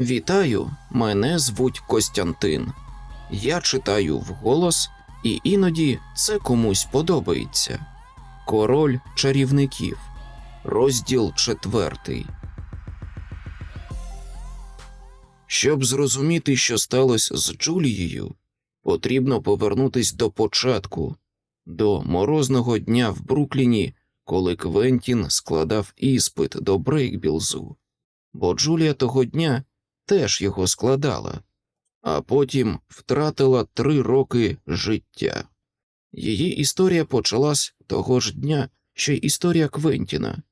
Вітаю, мене звуть Костянтин. Я читаю вголос, і іноді це комусь подобається. Король чарівників, розділ четвертий. Щоб зрозуміти, що сталося з Джулією, потрібно повернутись до початку, до морозного дня в Брукліні, коли Квентін складав іспит до Брейкбілзу. Бо Джулія того дня теж його складала, а потім втратила три роки життя. Її історія почалась того ж дня, що й історія Квентіна,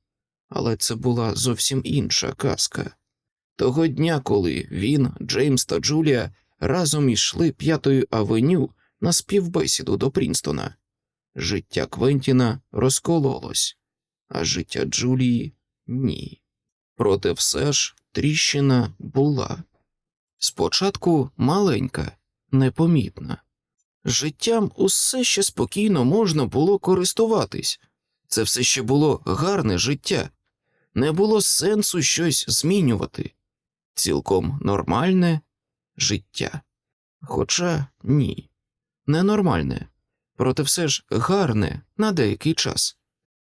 але це була зовсім інша казка. Того дня, коли він, Джеймс та Джулія разом ішли п'ятою авеню на співбесіду до Прінстона, життя Квентіна розкололось, а життя Джулії ні. Проте все ж тріщина була. Спочатку маленька, непомітна. Життям усе ще спокійно можна було користуватись. Це все ще було гарне життя, не було сенсу щось змінювати. Цілком нормальне життя. Хоча ні, ненормальне, проте все ж гарне на деякий час.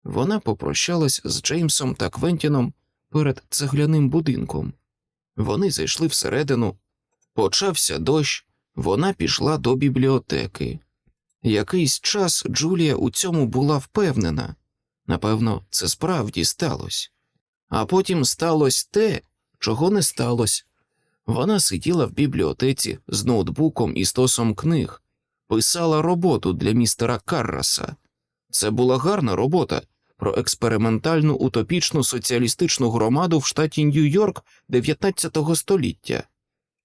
Вона попрощалась з Джеймсом та Квентіном перед цегляним будинком. Вони зайшли всередину, почався дощ, вона пішла до бібліотеки. Якийсь час Джулія у цьому була впевнена напевно, це справді сталося. А потім сталося те, чого не сталося. Вона сиділа в бібліотеці з ноутбуком і стосом книг, писала роботу для містера Карраса. Це була гарна робота про експериментальну утопічну соціалістичну громаду в штаті Нью-Йорк 19 століття.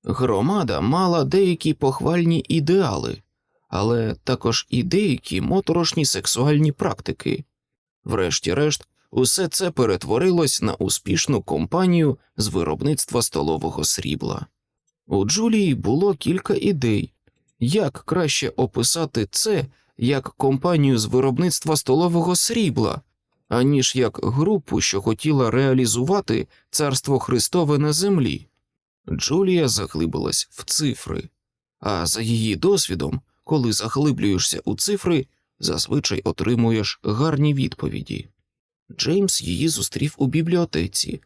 Громада мала деякі похвальні ідеали, але також і деякі моторошні сексуальні практики. Врешті-решт, усе це перетворилось на успішну компанію з виробництва столового срібла. У Джулії було кілька ідей, як краще описати це як компанію з виробництва столового срібла, аніж як групу, що хотіла реалізувати царство Христове на землі. Джулія заглибилась в цифри, а за її досвідом, коли заглиблюєшся у цифри, зазвичай отримуєш гарні відповіді. Джеймс її зустрів у бібліотеці,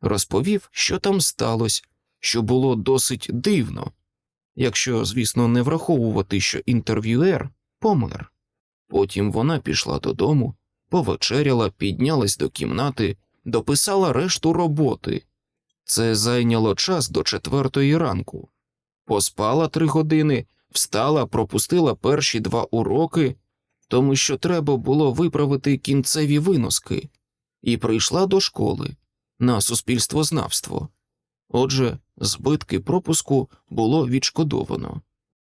розповів, що там сталося, що було досить дивно, якщо, звісно, не враховувати, що інтерв'юер помер. Потім вона пішла додому, повечеряла, піднялась до кімнати, дописала решту роботи. Це зайняло час до четвертої ранку. Поспала три години, встала, пропустила перші два уроки, тому що треба було виправити кінцеві виноски, і прийшла до школи на суспільствознавство. Отже, збитки пропуску було відшкодовано.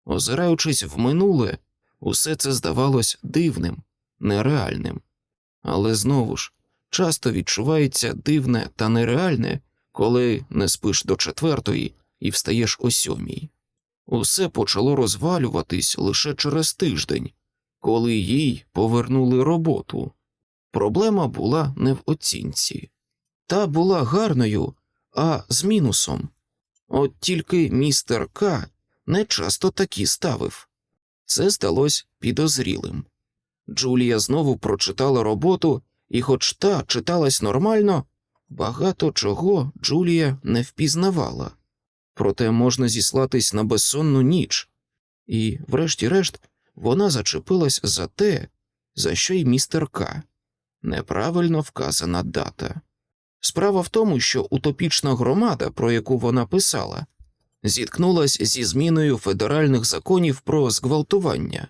Озираючись в минуле, усе це здавалось дивним, нереальним. Але знову ж часто відчувається дивне та нереальне, коли не спиш до четвертої і встаєш о сьомій. Усе почало розвалюватись лише через тиждень, коли їй повернули роботу. Проблема була не в оцінці, та була гарною, а з мінусом. От тільки містер К не часто такі ставив. Це здалось підозрілим. Джулія знову прочитала роботу, і, хоч та читалась нормально, багато чого Джулія не впізнавала. Проте можна зіслатись на безсонну ніч, і, врешті-решт, вона зачепилась за те, за що й містер К. Неправильно вказана дата. Справа в тому, що утопічна громада, про яку вона писала, зіткнулась зі зміною федеральних законів про зґвалтування.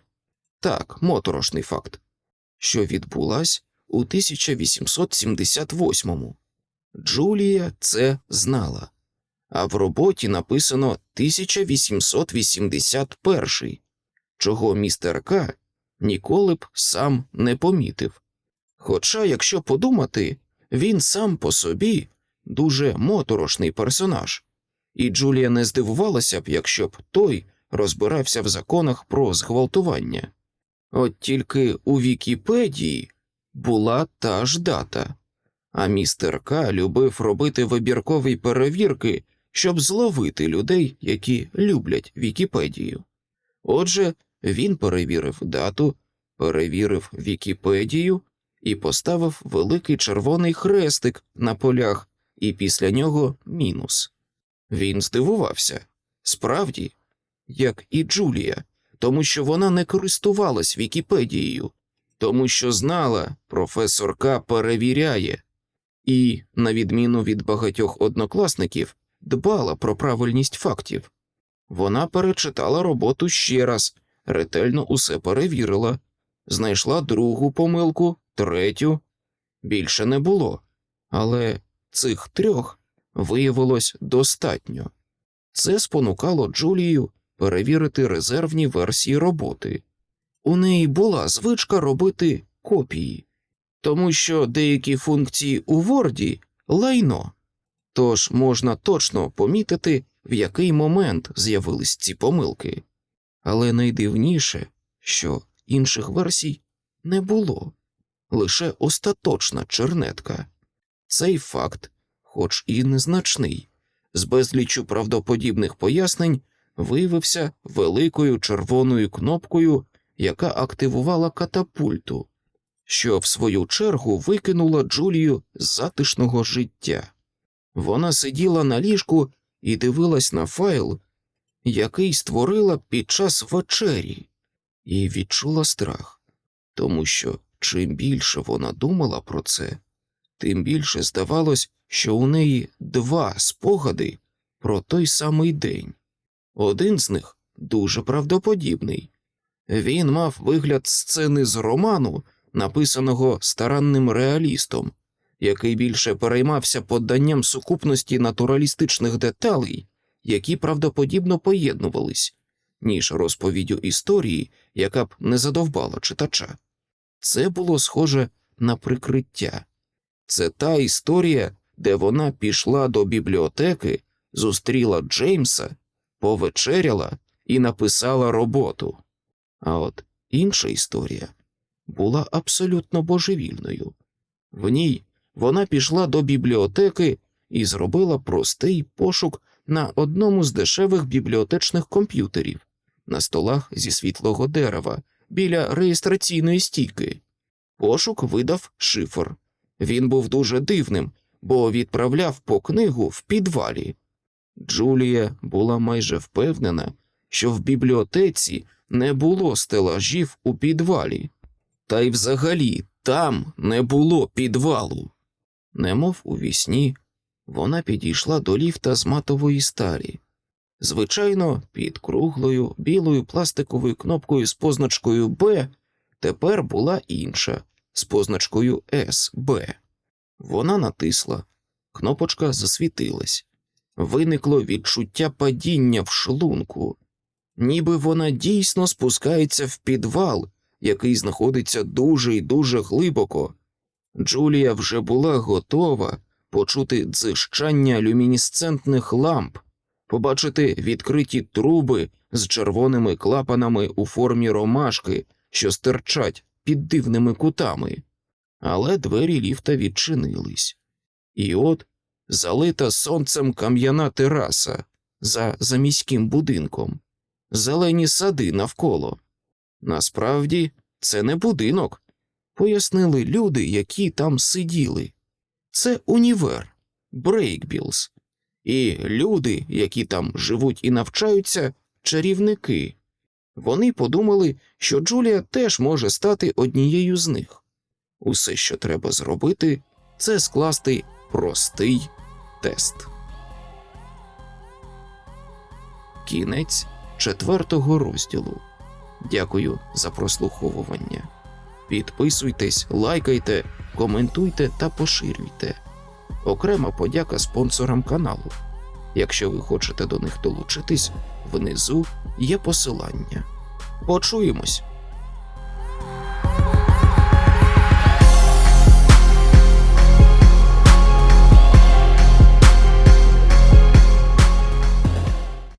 Так, моторошний факт, що відбулась у 1878-му. Джулія це знала, а в роботі написано 1881, чого містер К ніколи б сам не помітив. Хоча, якщо подумати, він сам по собі дуже моторошний персонаж, і Джулія не здивувалася б, якщо б той розбирався в законах про зґвалтування. От тільки у Вікіпедії була та ж дата, а містер К любив робити вибіркові перевірки, щоб зловити людей, які люблять Вікіпедію. Отже, він перевірив дату, перевірив Вікіпедію і поставив великий червоний хрестик на полях, і після нього мінус. Він здивувався справді, як і Джулія, тому що вона не користувалась Вікіпедією, тому що знала, професор К перевіряє, і, на відміну від багатьох однокласників, дбала про правильність фактів. Вона перечитала роботу ще раз, ретельно усе перевірила, знайшла другу помилку, третю. Більше не було, але цих трьох виявилось достатньо. Це спонукало Джулію перевірити резервні версії роботи. У неї була звичка робити копії, тому що деякі функції у Word – лайно, тож можна точно помітити, в який момент з'явились ці помилки. Але найдивніше, що інших версій не було, лише остаточна чернетка. Цей факт, хоч і незначний, з безлічу правдоподібних пояснень, виявився великою червоною кнопкою, яка активувала катапульту, що в свою чергу викинула Джулію з затишного життя. Вона сиділа на ліжку і дивилась на файл, який створила під час вечері, і відчула страх, тому що чим більше вона думала про це, тим більше здавалось, що у неї два спогади про той самий день. Один з них дуже правдоподібний. Він мав вигляд сцени з роману, написаного старанним реалістом, який більше переймався подданням сукупності натуралістичних деталей, які правдоподібно поєднувались, ніж розповіддю історії, яка б не задовбала читача. Це було схоже на прикриття. Це та історія, де вона пішла до бібліотеки, зустріла Джеймса, повечеряла і написала роботу. А от інша історія була абсолютно божевільною. В ній вона пішла до бібліотеки і зробила простий пошук на одному з дешевих бібліотечних комп'ютерів на столах зі світлого дерева біля реєстраційної стійки. Пошук видав шифр. Він був дуже дивним, бо відправляв по книгу в підвалі. Джулія була майже впевнена, що в бібліотеці не було стелажів у підвалі, та й взагалі там не було підвалу. Немов у вісні, вона підійшла до ліфта з матової сталі. Звичайно, під круглою білою пластиковою кнопкою з позначкою Б тепер була інша з позначкою СБ. Вона натисла, кнопочка засвітилась. Виникло відчуття падіння в шлунку, ніби вона дійсно спускається в підвал, який знаходиться дуже і дуже глибоко. Джулія вже була готова почути дзижчання люмінесцентних ламп, побачити відкриті труби з червоними клапанами у формі ромашки, що стирчать під дивними кутами. Але двері ліфта відчинились. І от залита сонцем кам'яна тераса за заміським будинком, зелені сади навколо. Насправді це не будинок, пояснили люди, які там сиділи. Це універ, Брейкбілз, і люди, які там живуть і навчаються, чарівники. Вони подумали, що Джулія теж може стати однією з них. Усе, що треба зробити, це скласти простий тест. Кінець четвертого розділу. Дякую за прослуховування. Підписуйтесь, лайкайте, коментуйте та поширюйте. Окрема подяка спонсорам каналу. Якщо ви хочете до них долучитись, внизу є посилання. Почуємось!